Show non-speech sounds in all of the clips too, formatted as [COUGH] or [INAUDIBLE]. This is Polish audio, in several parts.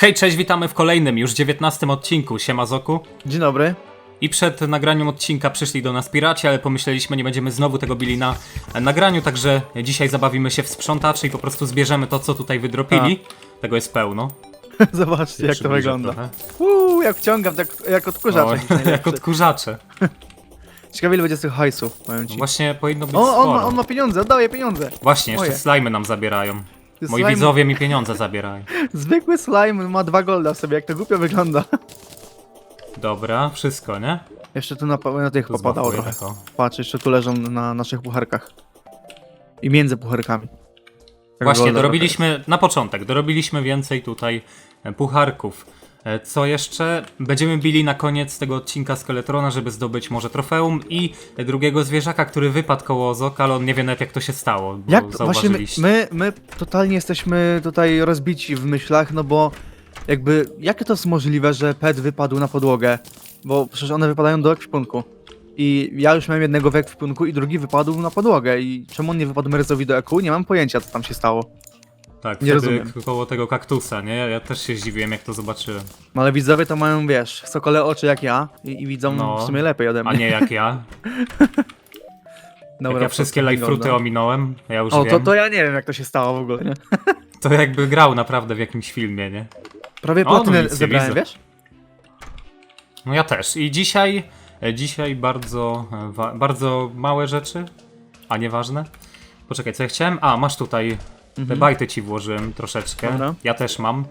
Hej, cześć, witamy w kolejnym, już 19 odcinku Siema Zoku. Dzień dobry. I przed nagraniem odcinka przyszli do nas piraci, ale pomyśleliśmy, nie będziemy znowu tego bili na nagraniu, także dzisiaj zabawimy się w sprzątaczy i po prostu zbierzemy to, co tutaj wydropili. Tego jest pełno. [LAUGHS] Zobaczcie, jak to wygląda. Uuu, jak wciągam, tak, jak odkurzacz. Oj, jakiś najlepszy. [LAUGHS] jak odkurzacze. [LAUGHS] Ciekawie, ile będzie z tych hajsów, powiem ci. Właśnie powinno być O, on ma, on ma pieniądze, oddaję pieniądze. Właśnie, jeszcze Moje. slajmy nam zabierają. Moi slime- widzowie mi pieniądze zabierają. Zwykły slime ma dwa golda w sobie, jak to głupio wygląda. Dobra, wszystko, nie? Jeszcze tu na, na tych Tu popadało trochę. Patrz, jeszcze tu leżą na naszych pucharkach. I między pucharkami. Tak Właśnie, dorobiliśmy, na początek, dorobiliśmy więcej tutaj e, pucharków. E, Co jeszcze? Będziemy bili na koniec tego odcinka Skeletrona, żeby zdobyć może trofeum i drugiego zwierzaka, który wypadł koło Ozok, ale on nie wie nawet jak to się stało, bo Jak to, właśnie my, my, my totalnie jesteśmy tutaj rozbici w myślach, no bo jakby, jakie to jest możliwe, że pet wypadł na podłogę? Bo przecież one wypadają do ekwipunku. I ja już miałem jednego w ekwipunku i drugi wypadł na podłogę. I czemu on nie wypadł Merzowi do EQ? Nie mam pojęcia, co tam się stało. Tak, nie rozumiem. koło tego kaktusa, nie? Ja też się zdziwiłem jak to zobaczyłem. No ale widzowie to mają, wiesz, sokole oczy jak ja i, i widzą No. w sumie lepiej ode mnie. A nie jak ja. [LAUGHS] Dobra, jak ja to wszystkie tak live fruity wygląda. ominąłem, ja już O, wiem. to, to ja nie wiem, jak to się stało w ogóle, nie? To jakby grał naprawdę w jakimś filmie, nie? Prawie O, no platynę nic nie zebrałem, widzę. wiesz? No ja też. I dzisiaj, e, dzisiaj bardzo, e, wa- bardzo małe rzeczy, a nieważne. Poczekaj, co ja chciałem? A, masz tutaj, te bajty ci włożyłem troszeczkę. Mhm. Dobra. Ja też mam,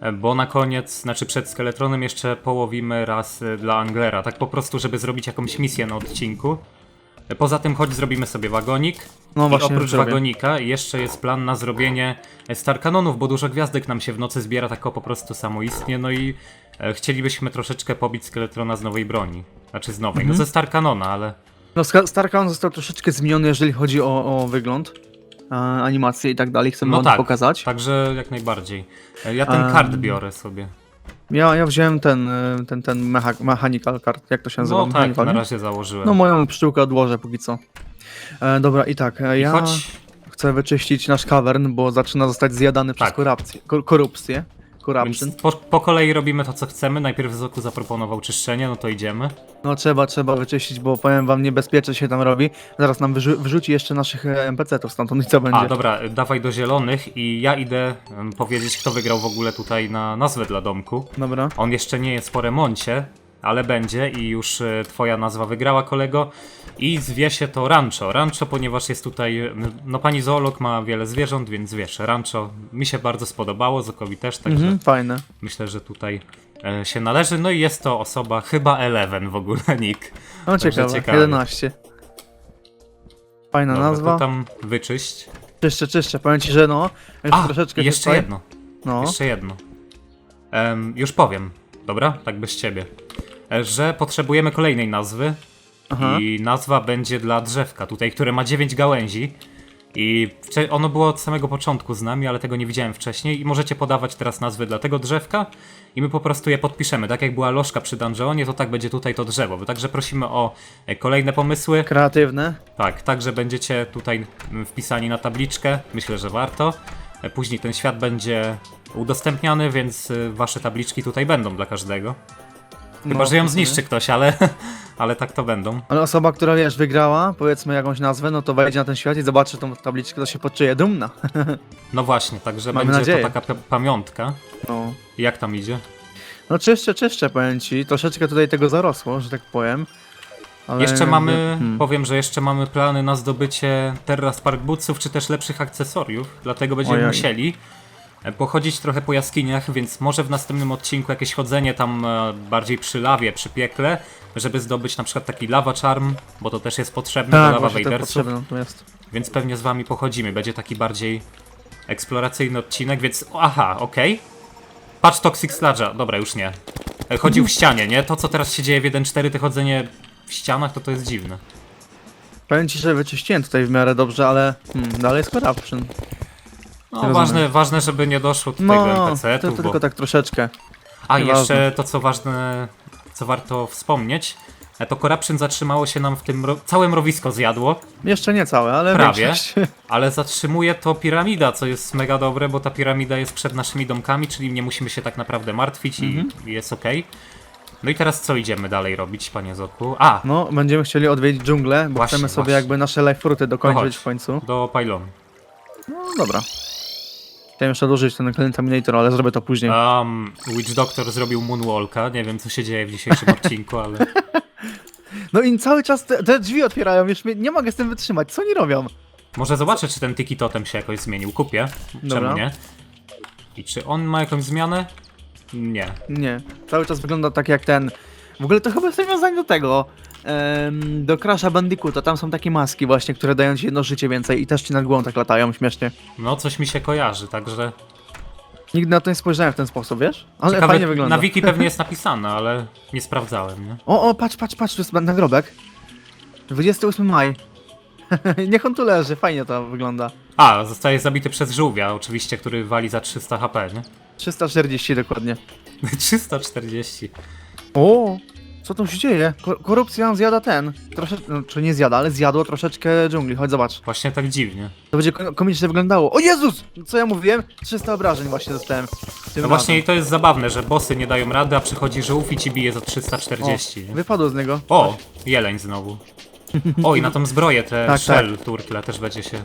e, bo na koniec, znaczy przed Skeletronem jeszcze połowimy raz e, dla Anglera, tak po prostu, żeby zrobić jakąś misję na odcinku. E, Poza tym choć zrobimy sobie wagonik. No I właśnie, oprócz zrobię. wagonika jeszcze jest plan na zrobienie Star Kanonów, bo dużo gwiazdek nam się w nocy zbiera, tak po prostu samoistnie. No i e, chcielibyśmy troszeczkę pobić Skeletrona z nowej broni. Znaczy z nowej, Mhm. no ze Star Kanona, ale No, Ska- Starcraft został troszeczkę zmieniony, jeżeli chodzi o, o wygląd, animacje i tak dalej. Chcemy no tak, pokazać. także jak najbardziej. E, Ja ten kart biorę sobie. Ja, ja wziąłem ten, e, ten, ten mecha, mechanical card, jak to się nazywa? No tak, na razie założyłem. No moją pszczółkę odłożę póki co. E, dobra, i tak, e, I ja choć chcę wyczyścić nasz cavern, bo zaczyna zostać zjadany przez Tak. korupcję. Kor korupcję. Corruption. po, po kolei robimy to, co chcemy. Najpierw Zoku zaproponował czyszczenie, no to idziemy. No trzeba, trzeba wyczyścić, bo powiem wam, niebezpiecznie się tam robi. Zaraz nam wyrzu wyrzuci jeszcze naszych e, NPC-ów stamtąd i co będzie? A, dobra, e, dawaj do zielonych i ja idę powiedzieć, kto wygrał w ogóle tutaj na nazwę dla domku. Dobra. On jeszcze nie jest po remoncie, ale będzie i już e, twoja nazwa wygrała, kolego. I zwie się to Rancho. Rancho, ponieważ jest tutaj, no pani zoolog ma wiele zwierząt, więc wiesz, Rancho mi się bardzo spodobało, Zokowi też, także Mhm, fajne. myślę, że tutaj e, się należy. No i jest to osoba chyba Eleven w ogóle, [LAUGHS] Nick. No ciekawe, ciekawie. 11. Fajna Dobra, nazwa. to tam wyczyść. Czyszczę, czyszczę. Powiem ci, że no. Jeszcze A, troszeczkę jeszcze tutaj- jedno. No. Jeszcze jedno. Em, już powiem, dobra? Tak bez ciebie. E, Że potrzebujemy kolejnej nazwy. Aha. I nazwa będzie dla drzewka, tutaj, które ma 9 gałęzi. I ono było od samego początku z nami, ale tego nie widziałem wcześniej. I możecie podawać teraz nazwy dla tego drzewka. I my po prostu je podpiszemy. Tak jak była lożka przy dungeonie, to tak będzie tutaj to drzewo. Także prosimy o e, kolejne pomysły. Kreatywne. Tak, także będziecie tutaj mm, wpisani na tabliczkę. Myślę, że warto. E, Później ten świat będzie udostępniany, więc y, wasze tabliczki tutaj będą dla każdego. Chyba, No, że ją zniszczy ktoś, ale, [LAUGHS] ale tak to będą. Ale osoba, która wiesz, wygrała, powiedzmy jakąś nazwę, no to wejdzie na ten świat i zobaczy tą tabliczkę, to się poczuje dumna. [LAUGHS] No właśnie, także Mamy będzie nadzieję. to taka pa- pamiątka. No. Jak tam idzie? No czyszczę, czyszczę, powiem ci. Troszeczkę tutaj tego zarosło, że tak powiem. Ale Jeszcze mamy, Hmm. powiem, że jeszcze mamy plany na zdobycie Terra Spark Bootsów, czy też lepszych akcesoriów, dlatego będziemy Ojej. musieli pochodzić trochę po jaskiniach, więc może w następnym odcinku jakieś chodzenie tam e, bardziej przy lawie, przy piekle, żeby zdobyć na przykład taki lava charm, bo to też jest potrzebne do Tak, to potrzebne to jest. więc pewnie z wami pochodzimy. Będzie taki bardziej eksploracyjny odcinek, więc aha, okej. Patrz Toxic Sludge'a, dobra, już nie. E, Chodził w ścianie, nie? To co teraz się dzieje w 1.4, te chodzenie w ścianach, to to jest dziwne. Powiem ci, że wyczyściłem tutaj w miarę dobrze, ale hmm, dalej jest corruption. No, ważne, ważne, żeby nie doszło tutaj do No, to, NPC-ów, to bo... tylko tak troszeczkę. A, nieważne. jeszcze to, co ważne, co warto wspomnieć, E, to Corruption zatrzymało się nam w tym... Ro... Całe mrowisko zjadło, Jeszcze nie całe, ale Prawie. większość. [LAUGHS] ale zatrzymuje to piramida, co jest mega dobre, bo ta piramida jest przed naszymi domkami, czyli nie musimy się tak naprawdę martwić i jest okej. No i teraz co idziemy dalej robić, panie Zoku? A, No, będziemy chcieli odwiedzić dżunglę, bo Właśnie, chcemy sobie właśnie. jakby nasze life fruity dokończyć chodź. w końcu. do pylonu. No dobra. Chciałem jeszcze odłożyć ten Contaminator, ale zrobię to później. Um, Witch Doctor zrobił Moonwalka, nie wiem co się dzieje w dzisiejszym odcinku, ale... [LAUGHS] No i cały czas te, te drzwi otwierają, już mnie, nie mogę z tym wytrzymać. Co oni robią? Może zobaczę, czy ten Tiki Totem się jakoś zmienił. Kupię. Czemu Dobra. nie? I czy on ma jakąś zmianę? Nie. Nie. Cały czas wygląda tak jak ten. W ogóle to chyba jest nawiązanie do tego. Em, do Crasha Bandicoota. Tam są takie maski właśnie, które dają ci jedno życie więcej i też ci nad głową tak latają śmiesznie. No, coś mi się kojarzy, także... Nigdy na to nie spojrzałem w ten sposób, wiesz? Ale Ciekawe, fajnie wygląda. Na wiki pewnie jest [LAUGHS] napisane, ale nie sprawdzałem, nie? O, o, patrz, patrz, patrz, tu jest nagrobek. 28 maj. [LAUGHS] Niech on tu leży, fajnie to wygląda. A, zostaje zabity przez żółwia, oczywiście, który wali za 300 HP, nie? 340 dokładnie. [LAUGHS] 340. O, co tu się dzieje? Ko- korupcja zjada ten. Trosze... No, czy nie zjada, ale zjadło troszeczkę dżungli. Chodź, zobacz. Właśnie tak dziwnie. To będzie ko- komicznie wyglądało. O Jezus! Co ja mówiłem? 300 obrażeń właśnie dostałem. Tym No właśnie i to jest zabawne, że bossy nie dają rady, a przychodzi żółw i ci bije za 340, nie? Wypadło z niego. O, jeleń znowu. [LAUGHS] O, i na tą zbroję te Tak, shell turtle też będzie się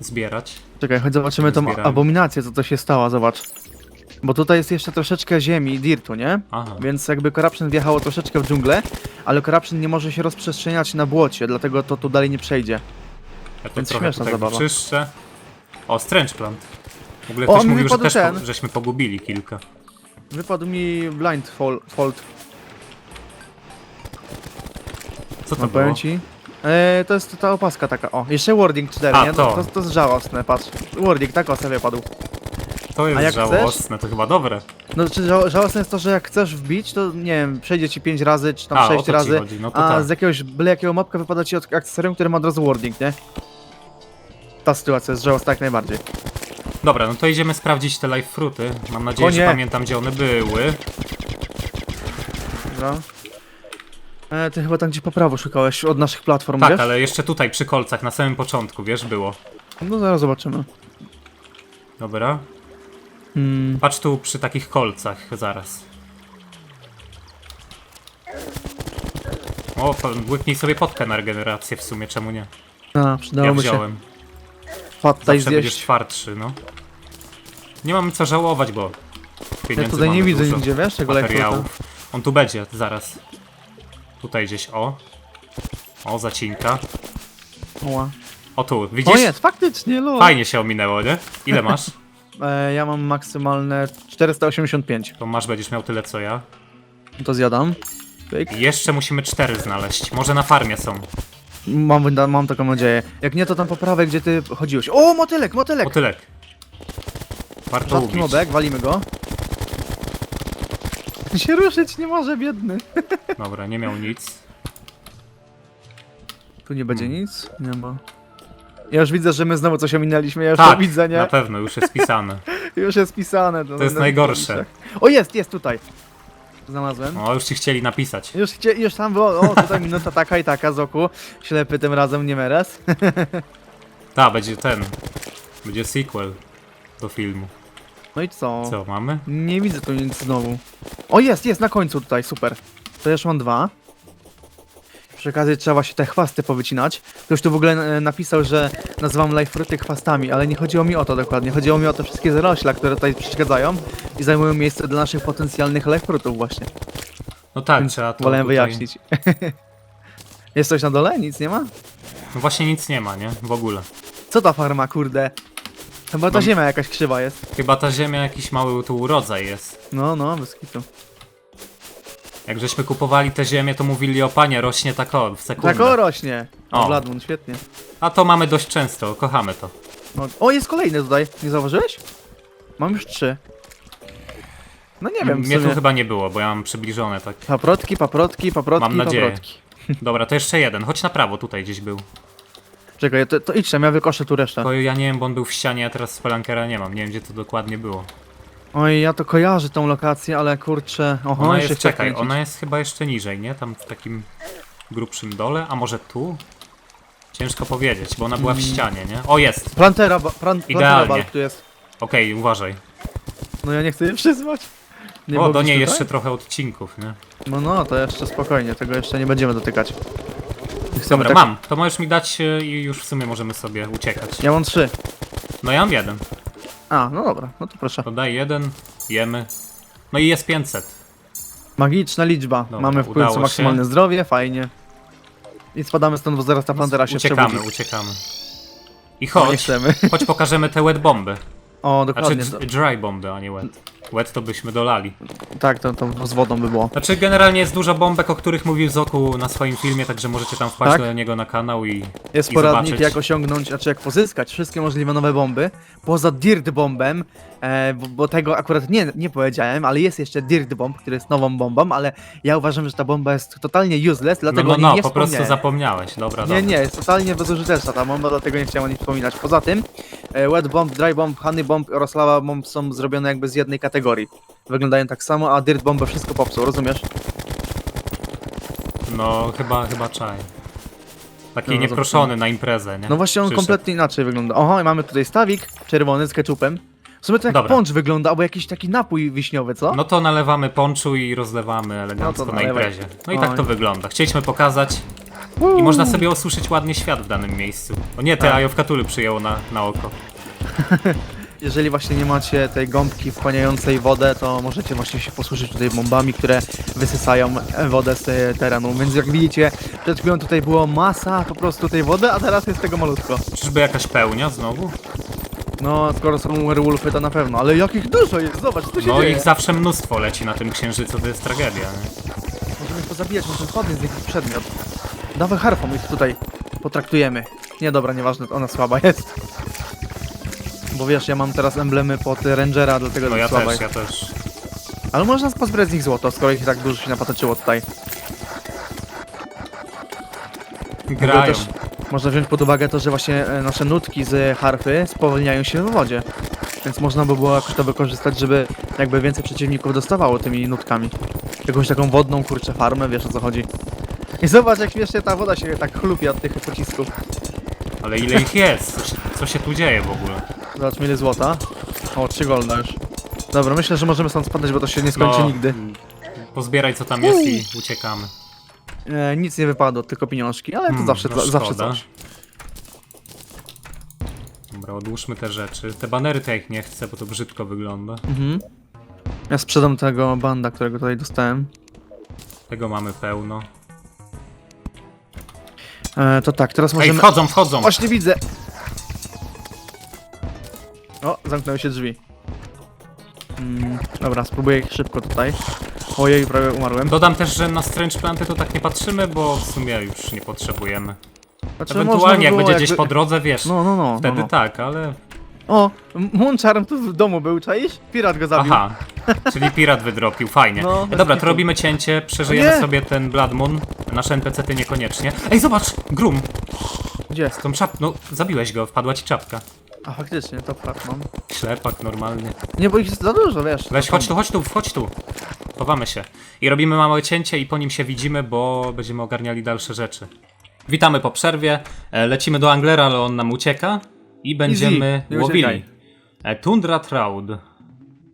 zbierać. Czekaj, chodź zobaczymy tą Zbieramy. abominację, co to się stało, zobacz. Bo tutaj jest jeszcze troszeczkę ziemi, dirtu, nie? Aha. Więc jakby Corruption wjechało troszeczkę w dżunglę, ale Corruption nie może się rozprzestrzeniać na błocie, dlatego to tu dalej nie przejdzie. Ja to Więc trochę śmieszna tutaj zabawa. wyczyszczę. O, Strange Plant. W ogóle O, ktoś mi mówił, że wypadł też ten. po, żeśmy pogubili kilka. Wypadł mi blind fault, Co to no było? powiem ci. Eee, to jest ta opaska taka, o. Jeszcze wording 4, A, nie? to. To, to jest żałosne, patrz. Wording, tak o sobie padł. To jest jak żałosne, to chyba dobre. No, czy ża żałosne jest to, że jak chcesz wbić, to nie wiem, przejdzie ci 5 razy, czy tam A, o 6 to ci razy, chodzi, no to a tak. z jakiegoś byle jakiego mopka wypada ci od akcesorium, który ma od razu wording, nie? Ta sytuacja jest żałosna jak najbardziej. Dobra, no to idziemy sprawdzić te life fruity. Mam nadzieję, O że nie. pamiętam gdzie one były. Dobra. E, ty chyba tam gdzie po prawo szukałeś od naszych platform, Tak, wiesz? ale jeszcze tutaj przy kolcach, na samym początku, wiesz, było. No zaraz zobaczymy. Dobra. Hmm, Patrz tu przy takich kolcach, zaraz. O, pan- łyknij sobie potkę na regenerację w sumie, czemu nie? a, Ja przydałoby się wziąłem. fattaj Zawsze będziesz zjeść. twardszy, no. Nie mam co żałować, bo Ja pieniędzy tutaj nie mamy widzę dużo, nigdzie, wiesz, tego life'u. materiałów. On tu będzie, zaraz. Tutaj gdzieś, o. O, zacinka. Oła. O tu, widzisz? O jest, faktycznie, lol. Fajnie się ominęło, nie? Ile masz? [LAUGHS] E, ja mam maksymalne 485. To masz, będziesz miał tyle co ja. To zjadam. Pyk. Jeszcze musimy cztery znaleźć. Może na farmie są. Mam, mam taką nadzieję. Jak nie, to tam po prawej, gdzie ty chodziłeś. O, motylek, motylek! Motylek. Warto Rzadki ubić. mobek, walimy go. [LAUGHS] się ruszyć nie może, biedny. [LAUGHS] Dobra, nie miał nic. Tu nie będzie Hmm. nic? Nie ma. Ja już widzę, że my znowu coś ominęliśmy, ja już Tak, widzę, nie? na pewno, już jest pisane. [LAUGHS] Już jest pisane. To jest najgorsze. O, jest, jest tutaj. Znalazłem. O, już ci chcieli napisać. Już, chcie, już tam było, o, tutaj minuta taka i taka, Zoku. Ślepy tym razem, nie meres. [LAUGHS] Ta, będzie ten. Będzie sequel do filmu. No i co? Co, mamy? Nie widzę tu nic znowu. O, jest, jest na końcu tutaj, super. To już mam dwa. Przy okazji trzeba się te chwasty powycinać. Ktoś tu w ogóle e, napisał, że nazywam fruity chwastami, ale nie chodziło mi o to dokładnie. Chodziło mi o te wszystkie zarośla, które tutaj przeszkadzają i zajmują miejsce dla naszych potencjalnych fruitów właśnie. No tak, trzeba to Wolałem tutaj... wyjaśnić. [LAUGHS] jest coś na dole? Nic nie ma? No właśnie nic nie ma, nie? W ogóle. Co ta farma, kurde? Chyba ta Mam- ziemia jakaś krzywa jest. Chyba ta ziemia jakiś mały tu urodzaj jest. No, no, bez kitu. Jak żeśmy kupowali tę ziemię, to mówili o panie, rośnie tak o, w sekundę. Tak o, rośnie. O, O. Świetnie. A to mamy dość często, kochamy to. No, o, jest kolejny tutaj. Nie zauważyłeś? Mam już trzy. No nie wiem, w Mnie tu sumie. chyba nie było, bo ja mam przybliżone tak. Paprotki, paprotki, paprotki, Mam nadzieję. paprotki. [LAUGHS] Dobra, to jeszcze jeden. Chodź na prawo, tutaj gdzieś był. Czekaj, to, to idź tam, ja wykoszę tu resztę. Bo ja nie wiem, bo on był w ścianie, a teraz spelankera nie mam. Nie wiem, gdzie to dokładnie było. Oj, ja to kojarzę tą lokację, ale kurczę... Oho, Ona się jest, chce czekaj, kręcić. ona jest chyba jeszcze niżej, nie? Tam w takim grubszym dole, a może tu? Ciężko powiedzieć, bo ona była w Mm. ścianie, nie? O, jest! Plantera, ba- plantera Idealnie. balk tu jest. Okej, uważaj. No ja nie chcę jej przyzwać. Nie o, do byłbyś niej tutaj? jeszcze trochę odcinków, nie? No, no, to jeszcze spokojnie, tego jeszcze nie będziemy dotykać. Chcemy Dobra, tak- mam. To możesz mi dać e, i już w sumie możemy sobie uciekać. Ja mam trzy. No ja mam jeden. A, no dobra, no to proszę. To daj jeden, jemy. No i jest 500. Magiczna liczba. Dobra, Mamy w udało końcu się. maksymalne zdrowie, fajnie. I spadamy stąd, bo zaraz ta plantera się uciekamy, przebudzi. uciekamy. I No, nie chodź, chcemy. chodź pokażemy te wet bomby. O, Znaczy dokładnie. d- dry bomby, a nie wet. Wet to byśmy dolali. Tak, to, to z wodą by było. Znaczy generalnie jest dużo bombek, o których mówił Zoku na swoim filmie, także możecie tam wpaść Tak? do niego na kanał i Jest i poradnik, zobaczyć. jak osiągnąć, znaczy jak pozyskać wszystkie możliwe nowe bomby, poza Dirt Bombem, e, bo, bo tego akurat nie, nie powiedziałem, ale jest jeszcze Dirt Bomb, który jest nową bombą, ale ja uważam, że ta bomba jest totalnie useless, No, dlatego no, o niej no, nie po prostu wspomniałem. zapomniałeś, dobra, dobra. Nie, nie, jest totalnie bezużyteczna ta bomba, dlatego nie chciałem o niej wspominać. Poza tym, e, Wet Bomb, Dry Bomb, Honey Bomb oraz Lava Bomb są zrobione jakby z jednej kategorii. Wyglądają tak samo, a Dirt Bomba wszystko popsuł, rozumiesz? No, chyba, chyba czaj. Taki No, nieproszony na imprezę, nie? No właśnie on Przyszedł. kompletnie inaczej wygląda. Oho, i mamy tutaj stawik czerwony z ketchupem. W sumie to jak Dobra. poncz wygląda, albo jakiś taki napój wiśniowy, co? No to nalewamy ponczu i rozlewamy elegancko No to na nalewaj. imprezie. No i tak Oj. to wygląda. Chcieliśmy pokazać i można sobie osuszyć ładnie świat w danym miejscu. O nie, te Tak. ajowkatuly przyjęło na, na oko. [LAUGHS] Jeżeli właśnie nie macie tej gąbki wchłaniającej wodę, to możecie właśnie się posłużyć tutaj bombami, które wysysają wodę z terenu. Więc jak widzicie, przed chwilą tutaj było masa po prostu tej wody, a teraz jest tego malutko. Czyżby jakaś pełnia znowu? No, skoro są werewolfy, to na pewno. Ale jakich dużo jest, zobacz, co się No dzieje. ich zawsze mnóstwo leci na tym księżycu, to jest tragedia, nie? Możemy ich pozabijać, może z nich przedmiot. Dawaj harfą ich tutaj potraktujemy. Nie, dobra, nieważne, ona słaba jest. Bo wiesz, ja mam teraz emblemy pod Rangera, dlatego No ja słaba też, ja też. Ale można pozbierać z nich złoto, skoro ich tak dużo się napatoczyło tutaj. Grają. Też można wziąć pod uwagę to, że właśnie e, nasze nutki z harfy spowalniają się w wodzie. Więc można by było jakoś to wykorzystać, żeby jakby więcej przeciwników dostawało tymi nutkami. Jakąś taką wodną, kurczę, farmę, wiesz o co chodzi. I zobacz jak śmiesznie ta woda się tak chlupie od tych pocisków. Ale ile ich jest? Co się tu dzieje w ogóle? Zobaczmy ile złota. O, 3 golda już. Dobra, myślę, że możemy stąd spadać, bo to się nie skończy No, nigdy. Pozbieraj co tam jest i uciekamy. E, nic nie wypadło, tylko pieniążki, ale to Hmm, zawsze, no za, zawsze szkoda. coś. Dobra, odłóżmy te rzeczy. Te banery to ja ich nie chcę, bo to brzydko wygląda. Mhm. Ja sprzedam tego banda, którego tutaj dostałem. Tego mamy pełno. E, to tak, teraz Ej, możemy... wchodzą, wchodzą! Właśnie widzę! O, zamknęły się drzwi. Mm, dobra, spróbuję ich szybko tutaj. Ojej, prawie umarłem. Dodam też, że na strange planty to tak nie patrzymy, bo w sumie już nie potrzebujemy. Znaczy, Ewentualnie by jak będzie gdzieś jakby- po drodze, wiesz, No, no, no. wtedy no, no. tak, ale... O, Moncharm tu w domu był, czaisz? Pirat go zabił. Aha, czyli pirat wydropił, fajnie. No, E, Dobra, to robimy cięcie, przeżyjemy Nie! sobie ten Blood Moon. Nasze NPC-ty niekoniecznie. Ej, zobacz! Grum! Gdzie? Z tą czap... No, zabiłeś go, wpadła ci czapka. A faktycznie, to fakt mam. Ślepak normalny. Nie, bo ich jest za dużo, wiesz. Weź, To chodź tu, chodź tu, chodź tu. Chowamy się. I robimy małe cięcie i po nim się widzimy, bo będziemy ogarniali dalsze rzeczy. Witamy po przerwie. E, Lecimy do Anglera, ale on nam ucieka. I będziemy nie łowili. uciekaj. E, Tundra Trout.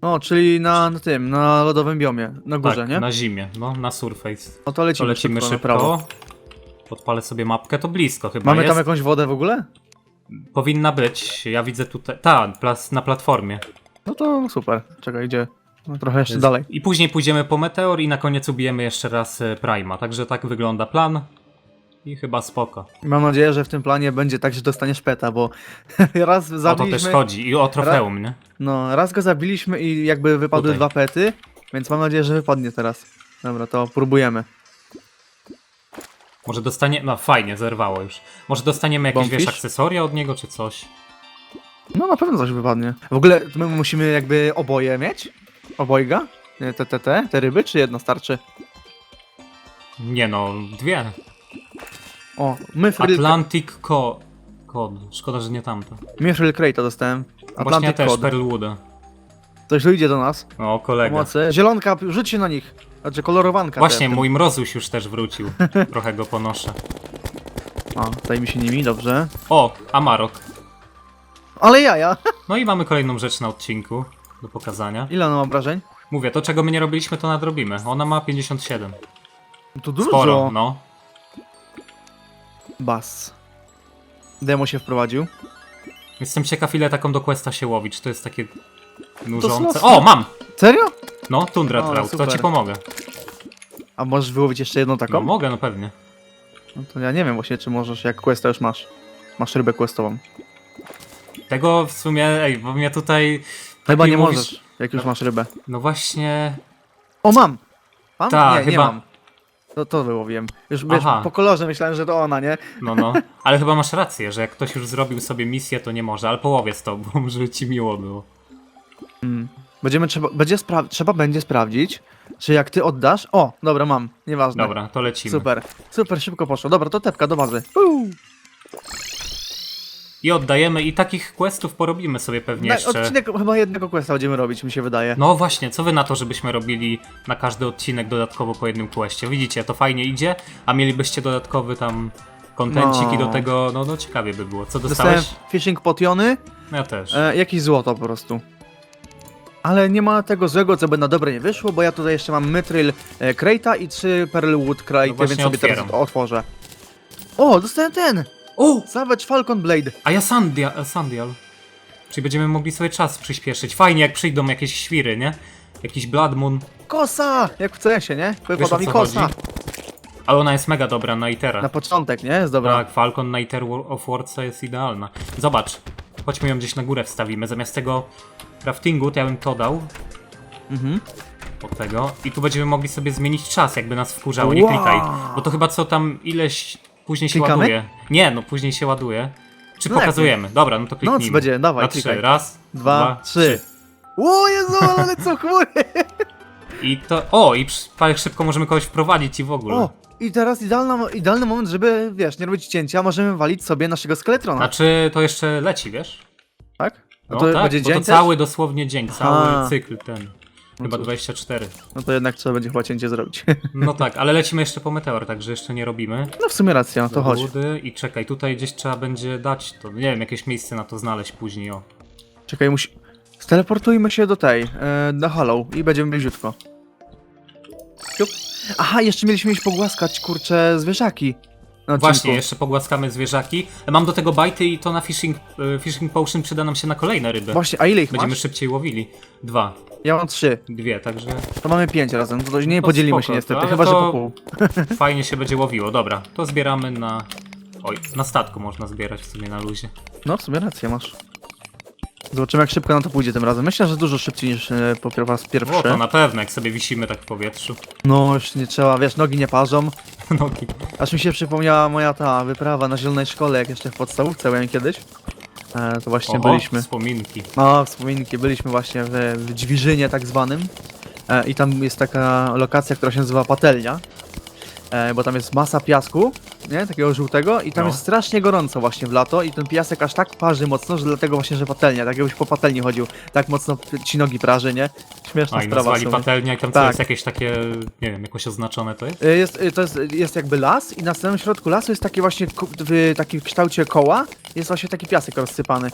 O, czyli na, na tym, na lodowym biomie, na górze, tak, nie? na zimie, no, na surface. No to To lecimy, lecimy szybko, na prawo. Podpalę sobie mapkę, to blisko chyba Mamy jest. tam jakąś wodę w ogóle? Powinna być, ja widzę tutaj... Ta, plas, na platformie. No to super. Czekaj, gdzie? No trochę jeszcze dalej. I później pójdziemy po Meteor i na koniec ubijemy jeszcze raz e, Prima. Także tak wygląda plan. I chyba spoko. Mam nadzieję, że w tym planie będzie tak, że dostaniesz peta, bo [LAUGHS] raz O to zabiliśmy... też chodzi. I o trofeum, nie? No, raz go zabiliśmy i jakby wypadły Tutaj. dwa pety, więc mam nadzieję, że wypadnie teraz. Dobra, to próbujemy. Może dostanie... No fajnie, zerwało już. Może dostaniemy jakieś, wiesz, akcesoria od niego, czy coś? No na pewno coś wypadnie. W ogóle my musimy jakby oboje mieć? Obojga? Nie, Te, te, te, te ryby, czy jedno starczy? Nie no, dwie. O, Myfryl, Atlantic Co... Cod. Szkoda, że nie tamto. Myfryl Crate'a dostałem. Właśnie ja Atlantic też, Code. Pearlwooda. Ktoś tu idzie do nas. O, kolega. Pomocy. Zielonka, rzuć się na nich. Znaczy kolorowanka. Właśnie, te- mój mrozuś już też wrócił. [LAUGHS] Trochę go ponoszę. O, zajmie się nimi, dobrze. O, Amarok. Ale jaja! [LAUGHS] No i mamy kolejną rzecz na odcinku do pokazania. Ile ona ma obrażeń? Mówię, to czego my nie robiliśmy, to nadrobimy. Ona ma 57. To dużo. Sporo, no. Bas. Demo się wprowadził. Jestem ciekaw, ile taką do questa się łowi. Czy to jest takie nużące? O, mam! Serio? No, Tundra O, Trout, to super. ci pomogę. A możesz wyłowić jeszcze jedną No, taką? mogę, no pewnie. No to ja nie wiem właśnie, czy możesz, jak questa już masz. Masz rybę questową. Tego w sumie, ej, bo mnie tutaj... Chyba taki nie mówisz- możesz, jak już no. masz rybę. No właśnie... O, mam! Mam? Tak, nie, nie chyba. mam. To, to wyłowiłem. Już wiesz, Aha. po kolorze myślałem, że to ona, nie? No, no. [LAUGHS] Ale chyba masz rację, że jak ktoś już zrobił sobie misję, to nie może. Ale połowie z tobą, żeby ci miło było. Będziemy, trzeba, będzie spra- trzeba będzie sprawdzić, czy jak ty oddasz... O, dobra, mam. Nieważne. Dobra, to lecimy. Super. Super, szybko poszło. Dobra, to tepka do bazy. Uuu. I oddajemy i takich questów porobimy sobie pewnie Na, jeszcze. odcinek chyba jednego questa będziemy robić, mi się wydaje. No właśnie, co wy na to, żebyśmy robili na każdy odcinek dodatkowo po jednym questie? Widzicie, to fajnie idzie, a mielibyście dodatkowy tam kontencik i No. do tego, no, no ciekawie by było. Co Dostałem dostałeś? fishing potiony, No ja też. e, jakieś złoto po prostu. Ale nie ma tego złego, co by na dobre nie wyszło, bo ja tutaj jeszcze mam Mithril e, Crate'a i trzy Pearlwood Crate'y, No właśnie więc sobie teraz otwieram. otworzę. O, dostałem ten! O! Savage Falcon Blade. A ja Sandia, e, Sandial. Czyli będziemy mogli sobie czas przyspieszyć. Fajnie, jak przyjdą jakieś świry, nie? Jakiś Blood Moon. Kosa! Jak w CS-ie, nie? Wiesz Wypada o mi co kosa. chodzi? Ale ona jest mega dobra na Itera. Na początek, nie? Jest dobra. Tak, Falcon na Iter War- of Warca jest idealna. Zobacz, chodźmy ją gdzieś na górę wstawimy. Zamiast tego craftingu, to ja bym to dał Mhm. od tego. I tu będziemy mogli sobie zmienić czas, jakby nas wkurzało, nie Wow. klikaj. Bo to chyba co tam ileś później się Klikamy? ładuje. Nie, no później się ładuje. Czy No jak pokazujemy? Dobra, no to kliknijmy. Noc będzie, dawaj, Na trzy. klikaj. Raz, Dwa, trzy. O Jezu, ale co chmury! I to... O, i przy- jak szybko możemy kogoś wprowadzić i w ogóle. O! I teraz idealna, idealny moment, żeby, wiesz, nie robić cięcia, możemy walić sobie naszego skeletrona, Znaczy, to jeszcze leci, wiesz? No to tak, będzie bo dzień to też? cały dosłownie dzień, cały Aha. cykl ten. Chyba cóż. 24. No to jednak trzeba będzie chyba cięcie zrobić. [LAUGHS] No tak, ale lecimy jeszcze po meteor, także jeszcze nie robimy. No w sumie racja, no to chodź. Rudy I czekaj, tutaj gdzieś trzeba będzie dać to. Nie wiem, jakieś miejsce na to znaleźć później, o. Czekaj, musi... Steleportujmy się do tej, e, na Hollow i będziemy bliziutko. Siup. Aha, jeszcze mieliśmy iść pogłaskać, kurcze, zwierzaki. Na odcinku. Właśnie, jeszcze pogłaskamy zwierzaki. Mam do tego bajty i to na fishing, e, fishing potion przyda nam się na kolejne ryby. Właśnie, a ile ich Będziemy masz? szybciej łowili. Dwa, Ja mam trzy. dwie, także To mamy pięć razem, to nie to podzielimy spoko, się niestety, chyba że po pół. [LAUGHS] fajnie się będzie łowiło. Dobra, to zbieramy na... Oj, na statku można zbierać w sumie na luzie. No, w sumie rację masz. Zobaczymy jak szybko nam to pójdzie tym razem. Myślę, że dużo szybciej niż e, po raz O, pierwszy. to na pewno, jak sobie wisimy tak w powietrzu. No, już nie trzeba, wiesz, nogi nie parzą. Nogi. Aż mi się przypomniała moja ta wyprawa na zielonej szkole, jak jeszcze w podstawówce byłem kiedyś. E, to właśnie Oho, byliśmy. wspominki. No, wspominki, byliśmy właśnie w, w Dźwiżynie tak zwanym. E, I tam jest taka lokacja, która się nazywa Patelnia. E, bo tam jest masa piasku, nie? Takiego żółtego i tam No. jest strasznie gorąco właśnie w lato i ten piasek aż tak parzy mocno, że dlatego właśnie, że patelnia, tak jakbyś po patelni chodził, tak mocno ci nogi praży, nie? Śmieszna A i sprawa w nazwali sumie. patelnia i tam co Tak. jest jakieś takie, nie wiem, jakoś oznaczone to jest? Y, Jest, y, to jest, jest jakby las i na samym środku lasu jest taki właśnie ku- w takim kształcie koła jest właśnie taki piasek rozsypany.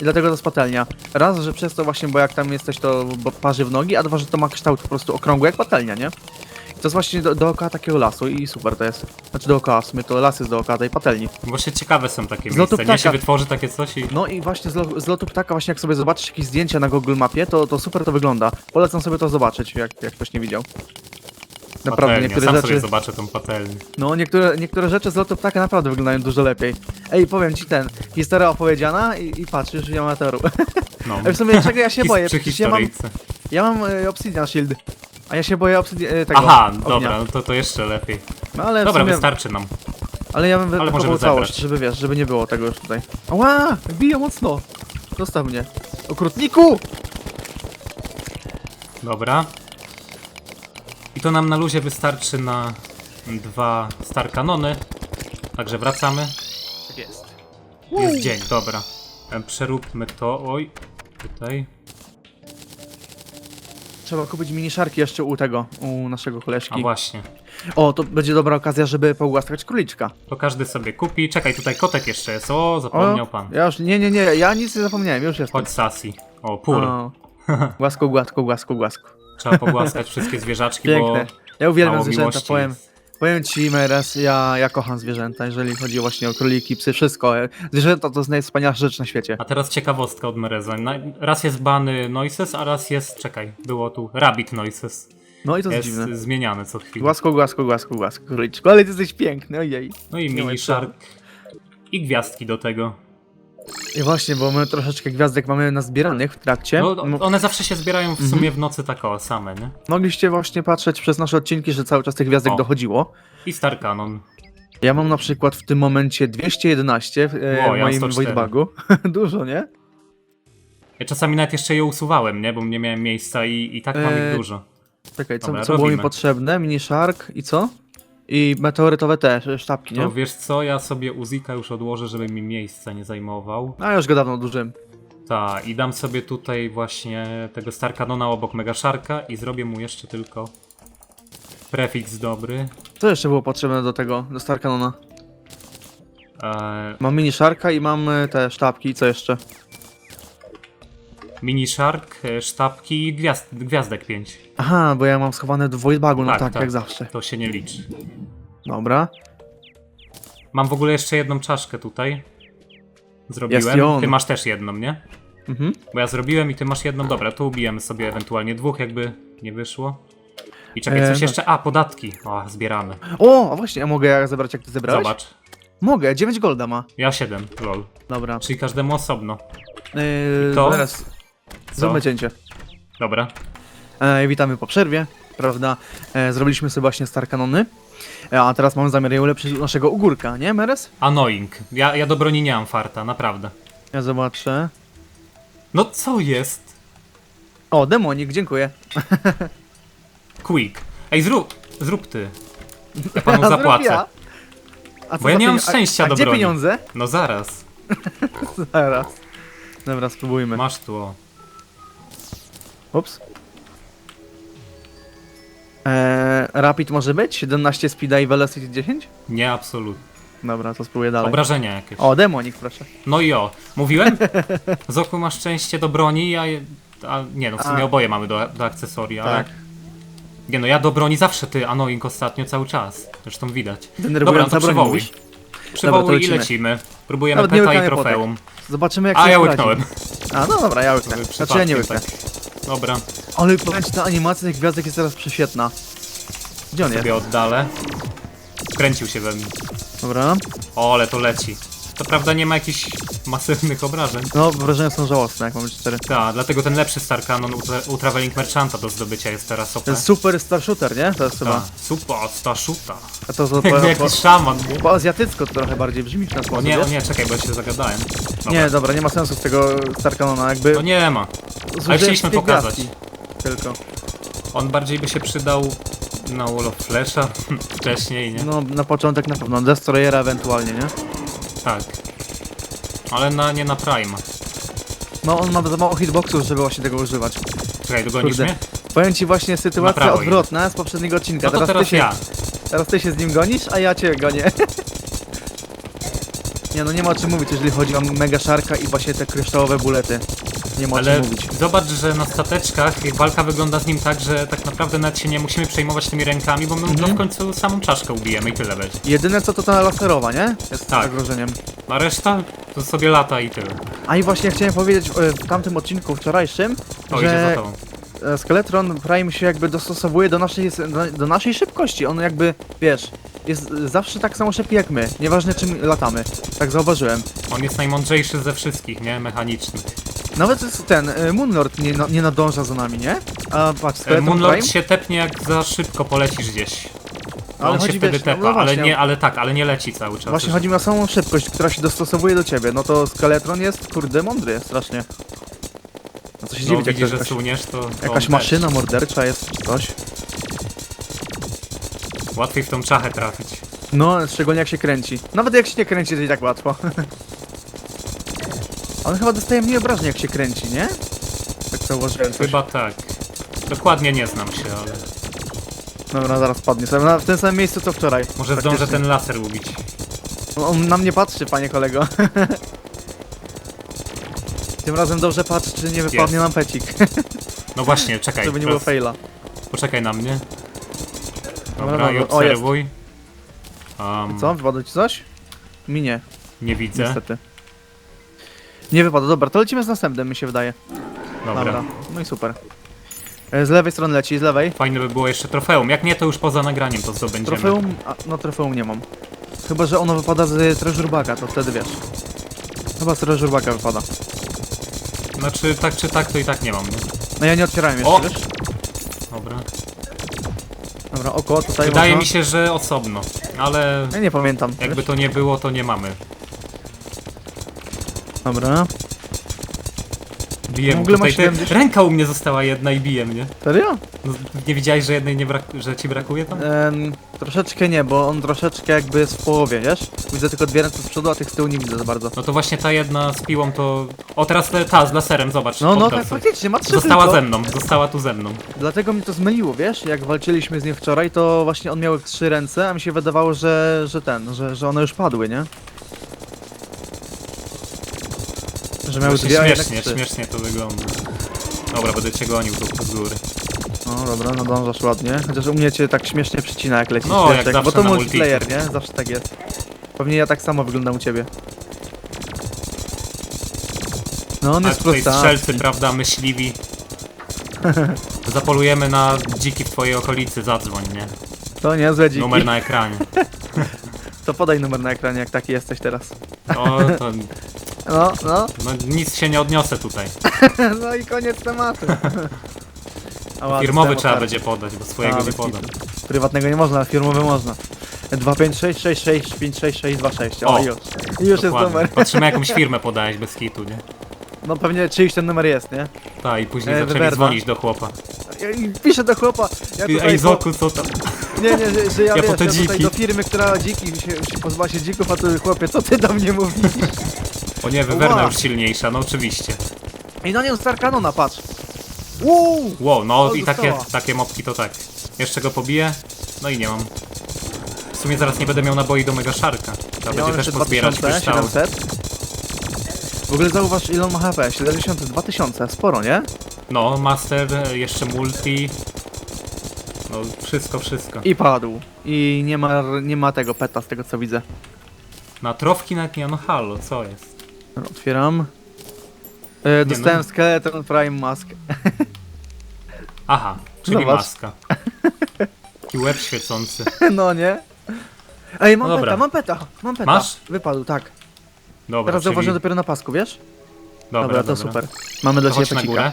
I dlatego to jest patelnia. Raz, że przez to właśnie, bo jak tam jesteś to bo parzy w nogi, a dwa, że to ma kształt po prostu okrągły jak patelnia, nie? To jest właśnie do, dookoła takiego lasu i super to jest. Znaczy dookoła, w sumie to las jest dookoła tej patelni. Właśnie ciekawe są takie Z lotu miejsca, nie się wytworzy takie coś i... No i właśnie z, lo, z lotu ptaka, właśnie jak sobie zobaczysz jakieś zdjęcia na Google Mapie, to, to super to wygląda. Polecam sobie to zobaczyć, jak, jak ktoś nie widział. Naprawdę, Patelnia, niektóre sam rzeczy... sobie zobaczę tą patelnię. No, niektóre, niektóre rzeczy z lotu ptaka naprawdę wyglądają dużo lepiej. Ej, powiem ci ten, historia opowiedziana i, i patrz, już nie ma meteoru. No. [LAUGHS] Ej, w sumie czego ja się His- boję? Przy Przecież ja mam, historyjce. ja mam e, Obsidian Shield. A ja się boję Obsidian e, tego. Aha, ognia. dobra, no to, to jeszcze lepiej. No ale w Dobra, sumie, wystarczy nam. ale ja bym Ale możemy całość, zebrać. żeby wiesz, żeby nie było tego już tutaj. Ała, bije mocno. Zostaw mnie. Okrutniku! Dobra. I to nam na luzie wystarczy na dwa star kanony. Także wracamy. Tak jest. Jest dzień, dobra. Em, Przeróbmy to. Oj, tutaj. Trzeba kupić mini szarki jeszcze u tego, u naszego A koleżki. właśnie. O, to będzie dobra okazja, żeby pogłaskać króliczka. To każdy sobie kupi. Czekaj, tutaj kotek jeszcze jest. O, zapomniał O, pan. ja już, nie, nie, nie, ja nic nie zapomniałem, już jestem. Chodź Sasi. O, pur. O, Głasku, głasku, głasku, głasku. Trzeba pogłaskać wszystkie zwierzaczki, Piękne. bo Ja uwielbiam mało zwierzęta, powiem, jest. Powiem ci Meres, ja, ja kocham zwierzęta, jeżeli chodzi właśnie o króliki, psy, wszystko. Zwierzęta to jest najwspanialsza rzecz na świecie. A teraz ciekawostka od Mereza. Na- Raz jest bany Noises, a raz jest, czekaj, było tu Rabbit Noises. No i to jest Jest dziwne. zmieniane co chwilę. Głasku, głasku, głasku, głasku, króliczku, ale ty jesteś piękny, ojej. No i Nie ma mini co. shark. I gwiazdki do tego. I właśnie, bo my troszeczkę gwiazdek mamy nazbieranych w trakcie. No, one zawsze się zbierają w Mhm. sumie w nocy tak o, same, nie? Mogliście właśnie patrzeć przez nasze odcinki, że cały czas tych gwiazdek O. dochodziło. I Star Canon. Ja mam na przykład w tym momencie 211 w, e, O, ja moim 104. Voidbagu. [LAUGHS] Dużo, nie? Ja czasami nawet jeszcze je usuwałem, nie? Bo nie miałem miejsca i, i tak mam Eee, ich dużo. Czekaj, co, Dobra, co było mi robimy. potrzebne? Mini Shark i co? I meteorytowe też, e, sztabki, nie? To wiesz co, ja sobie Uzika już odłożę, żeby mi miejsca nie zajmował. A ja już go dawno odłożyłem. Tak, i dam sobie tutaj właśnie tego Star Canona obok Mega Sharka i zrobię mu jeszcze tylko prefiks dobry. Co jeszcze było potrzebne do tego, do Star Canona? Eee, Mam mini Sharka i mam e, te sztabki i co jeszcze? mini Shark, e, sztabki i gwiazd, gwiazdek 5. Aha, bo ja mam schowane do Voidbagu, no Tak, tak, tak. jak zawsze. To się nie liczy. Dobra. Mam w ogóle jeszcze jedną czaszkę tutaj. Jest Zrobiłem. on. Ty masz też jedną, nie? Mhm. Bo ja zrobiłem i ty masz jedną. Dobra, tu ubijemy sobie ewentualnie dwóch, jakby nie wyszło. I czekaj, Eee, coś tak. jeszcze. A, podatki. O, zbieramy. O, a właśnie, ja mogę ja zebrać jak ty zebrałeś? Zobacz. Mogę, 9 golda ma. Ja 7, lol. Dobra. Czyli każdemu osobno. Yy, to? Teraz Co? zróbmy cięcie. Dobra. E, witamy po przerwie, prawda? E, zrobiliśmy sobie właśnie Star Kanony. E, a teraz mamy zamiar je ulepszyć u naszego ugórka, nie, Meres? Annoying. Ja, ja do broni nie mam farta, naprawdę. Ja zobaczę. No co jest? O, demonik, dziękuję. [LAUGHS] Quick. Ej, zrób. Zrób ty. Ja [LAUGHS] panu zapłacę. ja. A co Bo ja za nie mam pienio- szczęścia a, a do gdzie broni. pieniądze? No zaraz. [LAUGHS] Zaraz. Dobra, spróbujmy. Masz tu o. Ups. Eee, rapid może być? 17 speeda i velocity 10? Nie, absolutnie. Dobra, to spróbuję dalej. Obrażenia jakieś. O, demonik, proszę. No i o, mówiłem? [LAUGHS] Zoku masz szczęście do broni, a, a nie no, w sumie A. oboje mamy do, do akcesorii, ale... Tak. Nie no, ja do broni zawsze ty annoying ostatnio cały czas. Zresztą widać. Dobra, no Denerwująca to broń przywołuj. mówisz? Przywołuj i lecimy. lecimy. Próbujemy Nawet nie peta i łykamy trofeum. Zobaczymy jak A sobie ja poradzi. łyknąłem. A, no dobra, ja łyknę. Znaczy ja nie łyknę. przypadkiem tak. Dobra, Ale powiem ci, ta animacja tych gwiazdek jest teraz prześwietna. Gdzie on jest? sobie oddalę. Wkręcił się we mnie. Dobra. O, ale to leci. To prawda nie ma jakichś masywnych obrażeń. No, wrażenia są żałosne, jak mamy 4. Tak, dlatego ten lepszy Star Cannon Ultra Traveling Merchanta do zdobycia jest teraz OP. To jest super star shooter, nie? To jest chyba. Super, Stashuta. A to, to, to, Jakby jakiś szaman, nie? po azjatycko to trochę bardziej brzmi w ten O sposób, nie, o nie, czekaj, bo ja się zagadałem. Dobra. Nie, dobra, nie ma sensu z tego Star Canona, jakby... No nie ma. zużyłem chcieliśmy wszystkie pokazać. gwiazdki Tylko. On bardziej by się przydał na Wall of Flesha [LAUGHS] wcześniej, nie? No, na początek na pewno, Destroyera ewentualnie, nie? Tak. Ale na, nie na Prime. No, on ma za mało hitboxów, żeby właśnie tego używać. Czekaj, dogonisz Kurde. mnie? Powiem ci właśnie sytuacja prawo odwrotna z poprzedniego odcinka. No to teraz, ty się, ja. teraz ty się z nim gonisz, a ja cię gonię. [LAUGHS] nie no, nie ma o czym mówić, jeżeli chodzi o Mega Sharka i właśnie te kryształowe bulety. Nie ma Ale mówić. zobacz, że na stateczkach walka wygląda z nim tak, że tak naprawdę nawet się nie musimy przejmować tymi rękami, bo my Mhm. go w końcu samą czaszkę ubijemy i tyle będzie. Jedyne co to ta laserowa, nie? Jest Tak. zagrożeniem. A reszta to sobie lata i tyle. A i właśnie chciałem powiedzieć e, w tamtym odcinku wczorajszym, O, idzie za że e, Skeletron Prime się jakby dostosowuje do naszej, do, do naszej szybkości. On jakby, wiesz, jest zawsze tak samo szybki jak my. Nieważne czym latamy. Tak zauważyłem. On jest najmądrzejszy ze wszystkich, nie? Mechanicznych. Nawet ten e, Moonlord nie, na- nie nadąża za nami, nie? A patrz, E, Skeleton Moonlord Prime. się tepnie jak za szybko polecisz gdzieś. Ale on się chodzi, wtedy wiesz, no, tepa, no ale właśnie, nie, ale tak, ale nie leci cały czas. Właśnie chodzi mi o samą szybkość, która się dostosowuje do ciebie. No to Skeletron jest, kurde, mądry strasznie. No co się no, dziwić, jak to że jakaś, suniesz, to, to jakaś też. maszyna mordercza jest coś. Łatwiej w tą czachę trafić. No, szczególnie jak się kręci. Nawet jak się nie kręci, to i tak łatwo. [LAUGHS] On chyba dostaje mniej obrażeń, jak się kręci, nie? Tak zauważyłem. coś. Chyba tak. Dokładnie nie znam się, ale Dobra, zaraz padnie sobie. Na, w tym samym miejscu co wczoraj. może zdążę Praktycznie. ten laser ubić. On na mnie patrzy, panie kolego. [LAUGHS] Tym razem dobrze patrz, czy nie wypadnie nam pecik, No właśnie, [LAUGHS] czekaj. żeby nie było teraz faila. Poczekaj na mnie. Dobra, Dobra, i dobra. O, jest. obserwuj. Um, Co? Wypadło ci coś? Mi nie, Nie widzę. niestety. Nie wypadło, dobra, to lecimy z następnym, mi się wydaje. Dobra. Dobra, no i super. E, Z lewej strony leci, z lewej. Fajne by było jeszcze trofeum. Jak nie, to już poza nagraniem to zdobędziemy. Trofeum, a, no trofeum nie mam. Chyba, że ono wypada z treasure baga, to wtedy wiesz. Chyba z treasure baga wypada. Znaczy, tak czy tak, to i tak nie mam. Nie? No ja nie otwierałem jeszcze, O! wiesz? Dobra. Dobra, oko, tutaj Wydaje można. mi się, że osobno, ale Ja nie pamiętam. jakby wiesz? to nie było, to nie mamy. Dobra. Bije W ogóle ma tutaj. Ty, 70. ręka u mnie została jedna i bije mnie. Serio? No, nie widziałeś, że jednej nie brak że ci brakuje tam? Em, troszeczkę nie, bo on troszeczkę jakby jest w połowie, wiesz? Widzę tylko dwie ręce z przodu, a tych z tyłu nie widzę za bardzo. No to właśnie ta jedna z piłą to... O, teraz te- ta z laserem, zobacz. No, no tak sobie. faktycznie, ma trzy Została tylko. ze mną, została tu ze mną. Dlatego mi to zmyliło, wiesz? Jak walczyliśmy z nim wczoraj, to właśnie on miał trzy ręce, a mi się wydawało, że, że ten, że, że one już padły, nie? Że miały Właśnie dwie, śmiesznie, śmiesznie to wygląda. Dobra, będę cię gonił tu z góry. No dobra, nadążasz ładnie. Chociaż u mnie cię tak śmiesznie przycina jak lecisz. No, jak bo to na multiplayer, nie? Zawsze tak jest. Pewnie ja tak samo wyglądam u ciebie. No on A jest tutaj prosty. strzelcy, prawda, myśliwi. [LAUGHS] Zapolujemy na dziki w twojej okolicy, zadzwoń, nie? To niezłe dziki. Numer na ekranie. [LAUGHS] To podaj numer na ekranie, jak taki jesteś teraz. O, to [LAUGHS] No, no. no, nic się nie odniosę tutaj. [LAUGHS] no i koniec tematu. [LAUGHS] Firmowy trzeba będzie podać, bo swojego A, nie bez podam. kitu. Prywatnego nie można, a firmowy można. 25666 56626. O, O, już. Już jest Dokładnie. numer. Patrzymy jakąś [LAUGHS] firmę podałeś bez kitu, nie? No pewnie czyjś ten numer jest, nie? Tak, i później E, zaczęli Wyberda. dzwonić do i Piszę do chłopa. Ja Ty, tutaj Ej, Zoku, co tam? Nie, nie, że, że ja, Ja wiesz, po te ja tutaj dziki. do firmy, która dziki się, się się dzików, a tu chłopie, co ty do mnie mówisz? O nie, wywerna Ła. już silniejsza, no oczywiście. I na nią Star Canona, patrz. Uuu! Wow, no i takie, takie mopki to tak. Jeszcze go pobiję, no i nie mam. W sumie zaraz nie będę miał naboi do Mega Sharka. Trzeba Ja będzie też jeszcze pozbierać 2000, kryształy. 700. W ogóle zauważ ile on ma HP, 70, 2000, sporo, nie? No, Master, e, jeszcze Multi. No, wszystko, wszystko. I padł. I nie ma, nie ma tego peta z tego co widzę. Na trofki nawet nie, no halo, co jest? Dobra, Otwieram. E, dostałem no. Skeleton Prime Mask. [LAUGHS] Aha, czyli Zobacz. maska. Taki łeb świecący. [LAUGHS] no nie? Ej, mam No dobra. peta, mam peta, mam peta. Masz? Wypadł, tak. Dobra, Teraz czyli... zauważyłem dopiero na pasku, wiesz? Dobra, Dobra, to super. Mamy dla ciebie chodź na pecika. górę.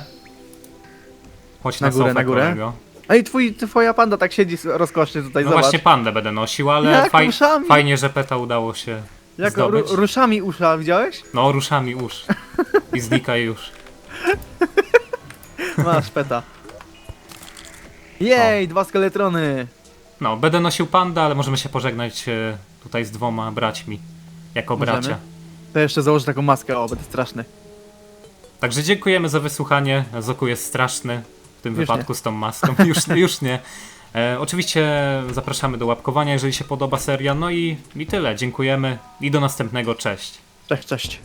Chodź na, Na górę, na górę. kolego. Ej, twój, twoja panda tak siedzi rozkosznie tutaj, No zobacz. właśnie pandę będę nosił, ale faj... fajnie, że peta udało się Jak zdobyć. ru, ruszami usza, widziałeś? No, ruszami usz. I znika już. [LAUGHS] Masz peta. Jej, dwa skeletrony. No, będę nosił pandę, ale możemy się pożegnać e, tutaj z dwoma braćmi. Jako Możemy? bracia. To jeszcze założę taką maskę, o, będę straszny. Także dziękujemy za wysłuchanie. Zoku jest straszny w tym Już wypadku z tą maską. Już, już nie. [LAUGHS] E, oczywiście zapraszamy do łapkowania, jeżeli się podoba seria. No i, i tyle. Dziękujemy i do następnego. Cześć. Cześć, cześć.